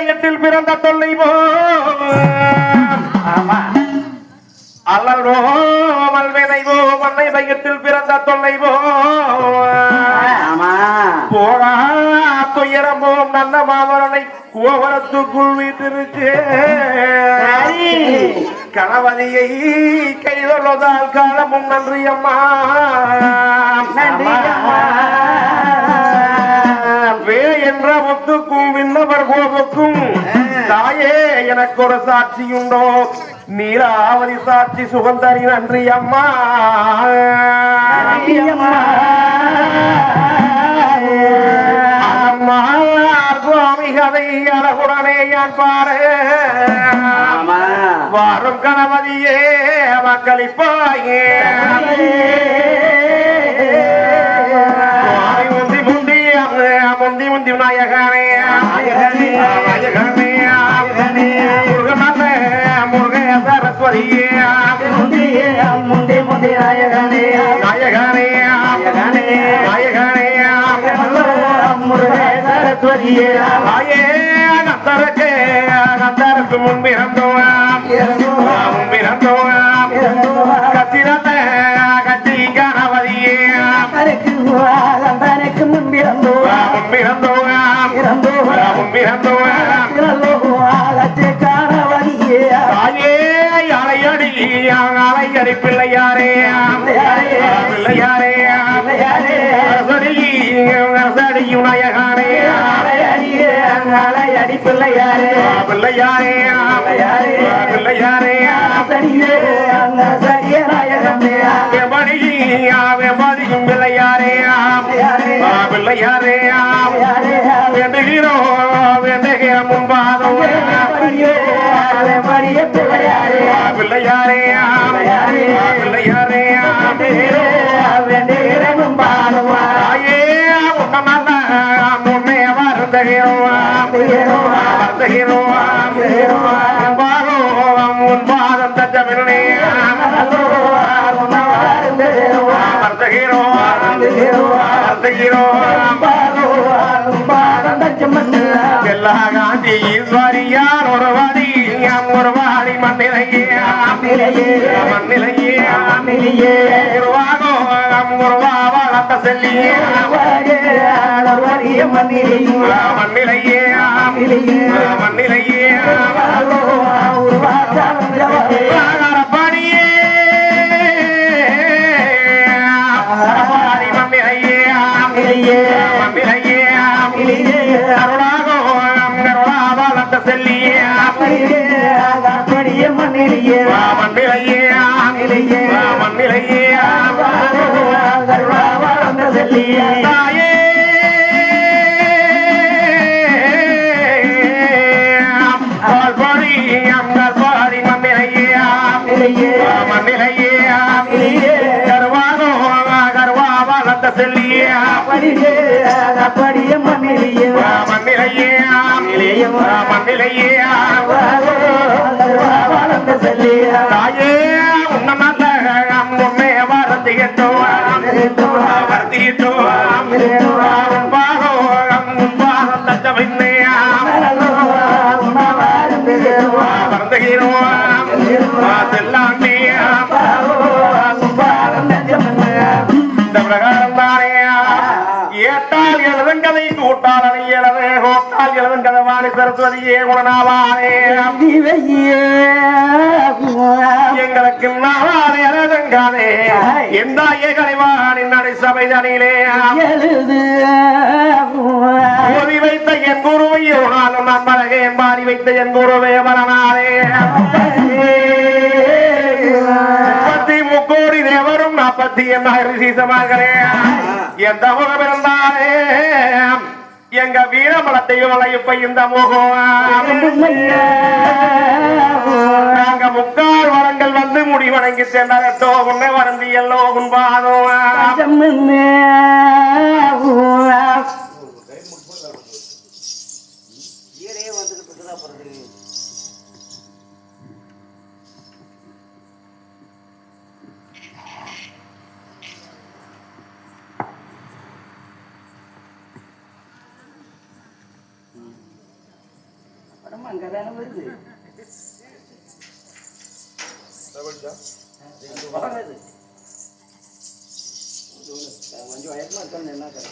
வயத்தில் பிறந்த தொல்லை அல்லல் ரோமல் வினை போ மண்ணை வயத்தில் பிறந்த தொல்லை போரா துயரம் போம் நல்ல மாமரனை கோவரத்துக்குள் வீட்டிருக்கு. கணவதியை கைதொள்ளதால் காலமும் நன்றி அம்மா. நன்றி அம்மா. எனக்கு ஒரு சாட்சியுண்டோ? நீலாவதி சாட்சி சுகந்தரி நன்றி அம்மா அம்மா. சுவாமி கதை அழகுடனே யான் பாரு வாரும் கணபதியே மக்களிப்பாயே சரஸ்வதியே முந்தியே முந்தி முந்தி நாயகனே. நாயகனே நாயகனே. நாயகனே முருகே சரஸ்வதியே. தாயே கந்தருக்கு கந்தருக்கு முன்பிறந்தோம். முன்பிறந்தோம் கத்திரத்த அலையடி அலையடி பிள்ளையாரே. பிள்ளையாரே. அரசடி அரசடியும் நாயகானே அடி பிள்ளையாரே. பிள்ளையாரே. பிள்ளையாரே வெம்பாதியும் பிள்ளையாரே. பிள்ளையாரே. வேண்டுகிறோம் வேண்டுகிற முன்பாதம் வருந்துகிறோம் முன்பாதம் முன்பாதம் தஞ்சமில்லை வருந்துகிறோம் வருந்துகிறோம் எல்லா காந்தி ஈஸ்வரியார் ஒரு வாடி மண்ணிலையே மண்ணிலையே வளர்த்த செல்லியே மண்ணிலையே. மண்ணிலையே பாடியே பாடி மண்ணிலையே. மண்ணிலையே. அருளாகோ அருளா வளர்த்த செல்லியே. மண்ணிலையே மண்ணிலையே. மண்ணிலையே மண்ணிலையே கருவாகோ மண்ணிலேயே വർദ്ധിയിട്ടും கோட்டால் எழுதுங்கதை வாணி சரஸ்வதியே குணநாவானே எங்களுக்கு நாவானே எழுதுங்காதே எந்த கலைவானின் நடை சபை தனியிலே ஓதி வைத்த என் குருவை நானும் நான் பழகே. பாடி வைத்த என் குருவே மரணாரே முப்பத்தி முக்கோடி தேவரும் நாற்பத்தி எண்ணாயிரம் சீசமார்களே எந்த முகம் இருந்தாலே. எங்க வீரமலத்தையும் இப்ப இந்த முகம். நாங்க முக்கால் வரங்கள் வந்து முடிவணங்கி சென்றோ உன்னை வருந்தி எல்லோ Ankara'nın bezi. Ne bakacağım? Ne bakacağım? Mancu hayat mı? Akıl ne kadar?